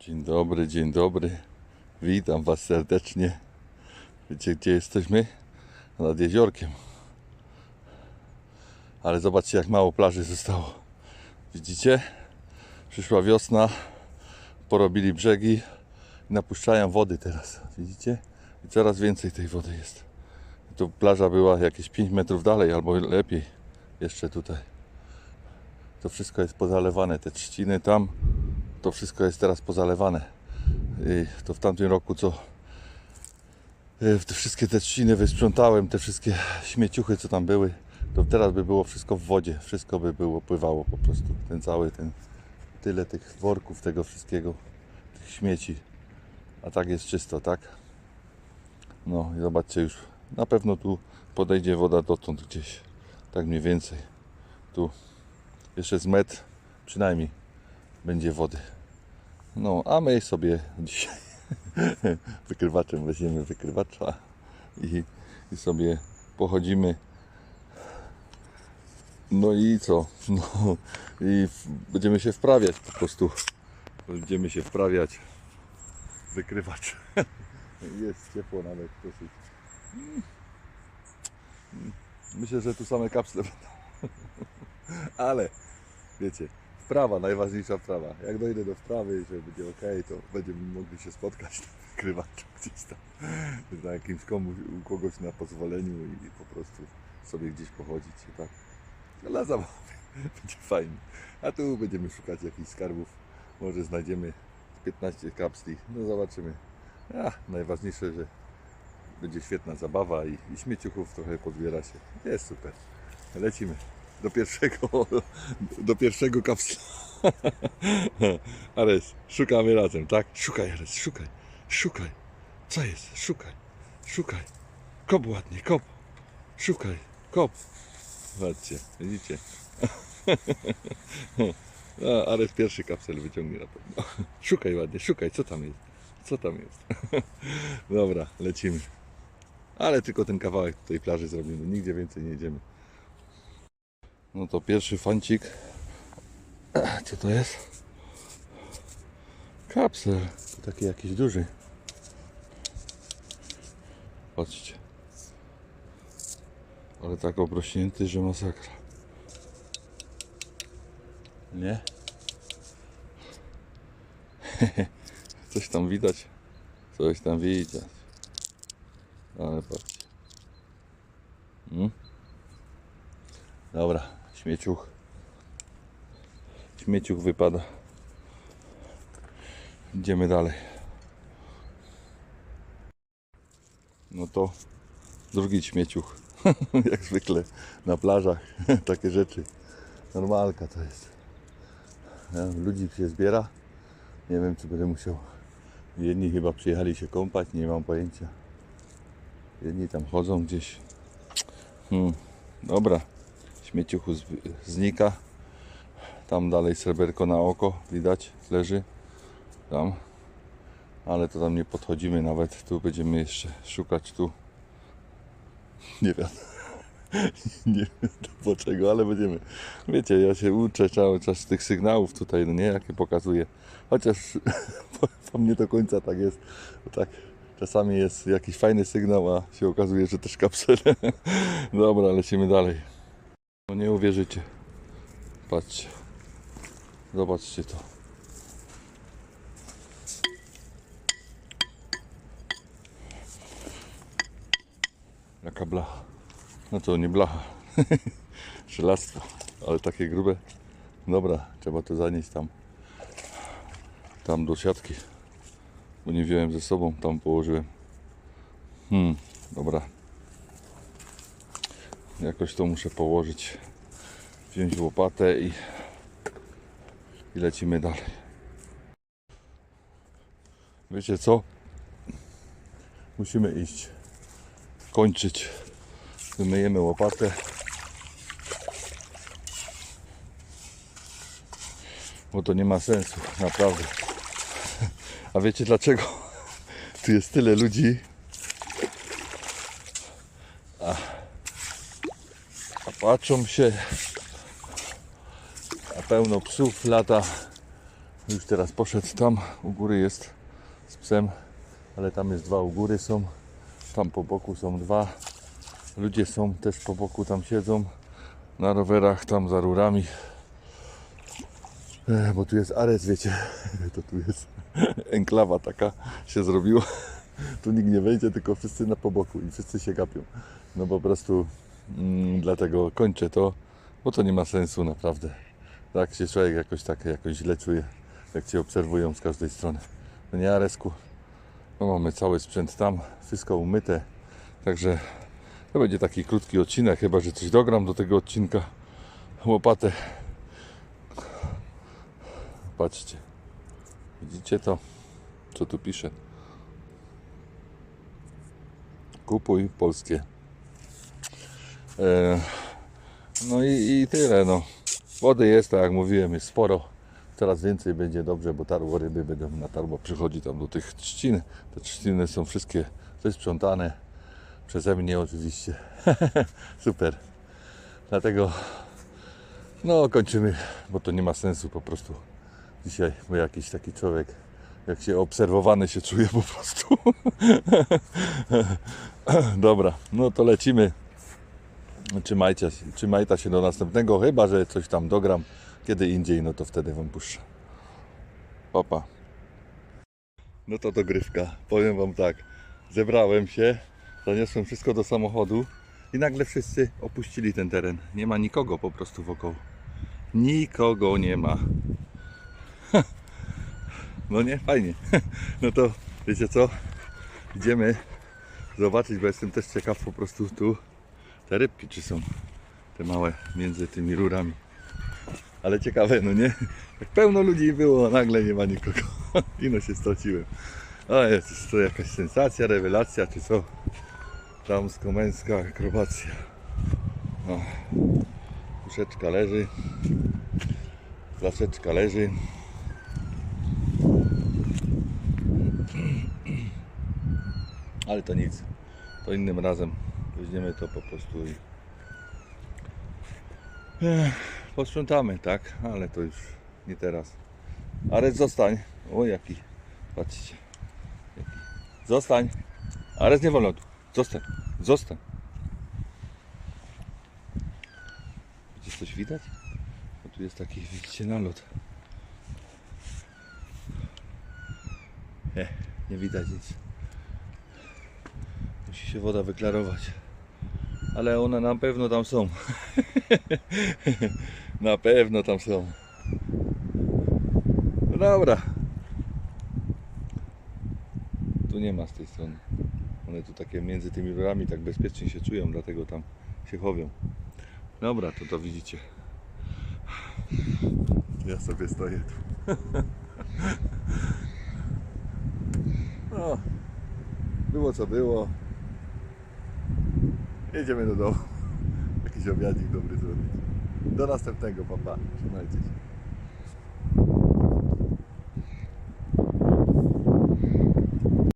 Dzień dobry, dzień dobry. Witam Was serdecznie. Wiecie, gdzie jesteśmy? Nad jeziorkiem. Ale zobaczcie, jak mało plaży zostało. Widzicie? Przyszła wiosna, porobili brzegi i napuszczają wody teraz. Widzicie? I coraz więcej tej wody jest. I tu plaża była jakieś 5 metrów dalej, albo lepiej. Jeszcze tutaj. To wszystko jest pozalewane. Te trzciny tam, to wszystko jest teraz pozalewane. I to w tamtym roku, co y, te wszystkie te trzciny wysprzątałem, te wszystkie śmieciuchy, co tam były, to teraz by było wszystko w wodzie, wszystko by było pływało po prostu. Ten cały, ten tyle tych worków, tego wszystkiego, tych śmieci. A tak jest czysto, tak? No i zobaczcie już, na pewno tu podejdzie woda dotąd gdzieś, tak mniej więcej. Tu jeszcze z metr przynajmniej będzie wody. No, a my sobie dzisiaj wykrywaczem weźmiemy wykrywacza i, i sobie pochodzimy. No i co? No i będziemy się wprawiać po prostu. Będziemy się wprawiać. Wykrywacz. Jest ciepło nawet dosyć. Myślę, że tu same kapsle będą. Ale wiecie, wprawa, najważniejsza wprawa. Jak dojdę do wprawy, że będzie ok, to będziemy mogli się spotkać na wykrywaczu gdzieś tam. Na jakimś komuś, u kogoś na pozwoleniu i po prostu sobie gdzieś pochodzić i tak. Dla zabawy. Będzie fajnie. A tu będziemy szukać jakichś skarbów. Może znajdziemy 15 kapsli. No zobaczymy. A, najważniejsze, że będzie świetna zabawa i, i śmieciuchów trochę podbiera się. Jest super. Lecimy do pierwszego, do pierwszego kapsla. Ares, szukamy razem, tak? Szukaj, Ares, szukaj, szukaj. Co jest? Szukaj, szukaj. Kop ładnie, kop. Szukaj, kop. Patrzcie, widzicie? A, Ares pierwszy kapsel wyciągnie na pewno. Szukaj ładnie, szukaj, co tam jest? Co tam jest? Dobra, lecimy. Ale tylko ten kawałek tej plaży zrobimy, nigdzie więcej nie jedziemy. No to pierwszy fancik. Co to jest? Kapsel. To taki jakiś duży. Patrzcie. Ale tak obrośnięty, że masakra. Nie? Coś tam widać. Coś tam widać. Ale patrzcie. Mm? Dobra, śmieciuch. Śmieciuch wypada. Idziemy dalej. No to drugi śmieciuch. Jak zwykle na plażach. Takie rzeczy. Normalka to jest. Ludzi się zbiera. Nie wiem, czy będę musiał. Jedni chyba przyjechali się kąpać, nie mam pojęcia. Jedni tam chodzą gdzieś. Hmm. Dobra, śmieciuchu znika. Tam dalej sreberko na oko widać, leży. Tam. Ale to tam nie podchodzimy nawet. Tu będziemy jeszcze szukać tu. Nie wiem. Nie wiem po czego, ale będziemy. Wiecie, ja się uczę cały czas tych sygnałów tutaj, no nie, jakie pokazuję. Chociaż po mnie do końca tak jest. Tak czasami jest jakiś fajny sygnał, a się okazuje, że też kapsel. Dobra, lecimy dalej. No nie uwierzycie. Patrzcie. Zobaczcie to. Jaka blacha. No to nie blacha. Żelastwo. Ale takie grube. Dobra, trzeba to zanieść tam. Tam do siatki. Bo nie wziąłem ze sobą, tam położyłem. Hmm, dobra. Jakoś to muszę położyć. Wziąć łopatę i, i lecimy dalej. Wiecie co? Musimy iść. Kończyć. Wymyjemy łopatę. Bo to nie ma sensu, naprawdę. A wiecie dlaczego? Tu jest tyle ludzi. A, a patrzą się. A pełno psów lata Już teraz poszedł tam, u góry jest z psem, ale tam jest dwa u góry są, tam po boku są dwa. Ludzie są też po boku, tam siedzą na rowerach, tam za rurami. E, Bo tu jest Ares, wiecie, to tu jest enklawa taka się zrobiła. Tu nikt nie wejdzie, tylko wszyscy na po boku i wszyscy się gapią. No po prostu dlatego kończę to, bo to nie ma sensu naprawdę. Tak się człowiek jakoś tak jakoś źle czuje, jak cię obserwują z każdej strony. No nie Aresku, no mamy cały sprzęt tam, wszystko umyte, także to będzie taki krótki odcinek, chyba że coś dogram do tego odcinka. Łopatę. Patrzcie. Widzicie to? Co tu pisze? Kupuj polskie. E, no i, i tyle. No. Wody jest, tak jak mówiłem, jest sporo. Coraz więcej będzie dobrze, bo tarło ryby będą na tarło przychodzi tam do tych trzcin. Te trzciny są wszystkie wysprzątane. Przeze mnie oczywiście. Super. Dlatego no kończymy, bo to nie ma sensu po prostu dzisiaj, bo jakiś taki człowiek jak się obserwowany się czuje po prostu. Dobra, no to lecimy. Trzymajcie, trzymajcie się do następnego, chyba że coś tam dogram kiedy indziej, no to wtedy wam puszczę. Papa. No to dogrywka. Powiem wam tak. Zebrałem się, zaniosłem wszystko do samochodu i nagle wszyscy opuścili ten teren. Nie ma nikogo po prostu wokoło. Nikogo nie ma. No nie, fajnie. No to wiecie co? Idziemy zobaczyć, bo jestem też ciekaw po prostu tu te rybki, czy są te małe między tymi rurami. Ale ciekawe, no nie? Jak pełno ludzi było, nagle nie ma nikogo. I no się straciłem. A jest to jakaś sensacja, rewelacja, czy co? Damsko-męska akrobacja. O. Puszeczka leży. Flaszeczka leży. Ale to nic. To innym razem weźmiemy to po prostu i posprzątamy, tak? Ale to już nie teraz. Ares zostań. O jaki. Patrzcie. Zostań. Ares nie wolno tu. Zostań. Zostań. Gdzieś coś widać? Bo tu jest taki, widzicie, nalot. Nie, nie widać nic. Musi się woda wyklarować. Ale one na pewno tam są. na pewno tam są. No dobra. Tu nie ma z tej strony. One tu takie między tymi rurami tak bezpiecznie się czują, dlatego tam się chowią. Dobra, to to widzicie. Ja sobie stoję tu. No, było co było. Jedziemy do domu. Jakiś obiadzik dobry zrobić. Do następnego, papa. Trzymajcie się.